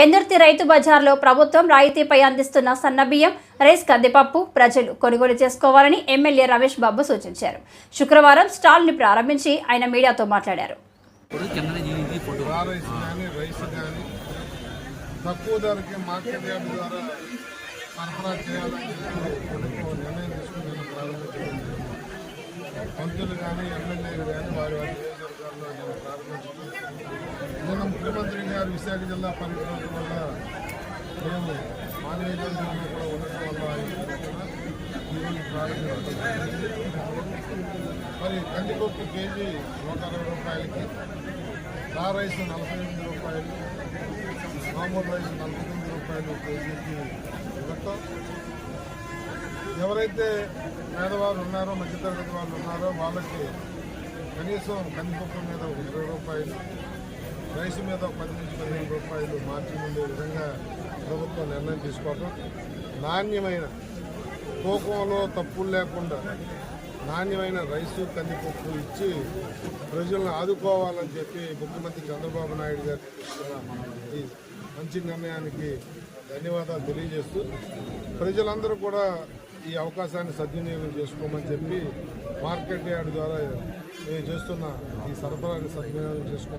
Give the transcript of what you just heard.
పెందుర్తి రైతు బజార్లో ప్రభుత్వం రాయితీపై అందిస్తున్న సన్నబియ్యం రైస్ కందిపప్పు ప్రజలు కొనుగోలు చేసుకోవాలని ఎమ్మెల్యే రమేష్ బాబు సూచించారు. శుక్రవారం స్టాల్ని ప్రారంభించి ఆయన మీడియాతో మాట్లాడారు. తక్కువ ధరకి మార్కెట్ యార్డ్ ద్వారా సరఫరా చేయాలని నిర్ణయం తీసుకుని. మంత్రులు కానీ ఎమ్మెల్యేలు కానీ వారి వారి విశాఖ జిల్లా పర్యటన వల్ల మేము మా కూడా ఉండటం వల్ల ఈరోజు మరి కందిపప్పు కేజీ నూట అరవై రూపాయలకి రా రైస్ నలభై ఎనిమిది రూపాయలు మామూలు రైస్ నలభై తొమ్మిది రూపాయలు కేజీకి ఇవ్వటం. ఎవరైతే పేదవారు ఉన్నారో మధ్యతరగతి వాళ్ళు ఉన్నారో వాళ్ళకి కనీసం కందిపప్పు మీద ఒక ఇరవై రూపాయలు రైస్ మీద పది నుంచి పదిహేను రూపాయలు మార్జిన్ ఉండే విధంగా ప్రభుత్వం నిర్ణయం తీసుకోవటం నాణ్యమైన తూకంలో తప్పులు లేకుండా నాణ్యమైన రైసు కందిపప్పు ఇచ్చి ప్రజలను ఆదుకోవాలని చెప్పి ముఖ్యమంత్రి చంద్రబాబు నాయుడు గారు ఈ మంచి నిర్ణయానికి ధన్యవాదాలు తెలియజేస్తూ ప్రజలందరూ కూడా ఈ అవకాశాన్ని సద్వినియోగం చేసుకోమని చెప్పి మార్కెట్ యార్డ్ ద్వారా మేము చేస్తున్న ఈ సరఫరాని సద్వినియోగం చేసుకోమని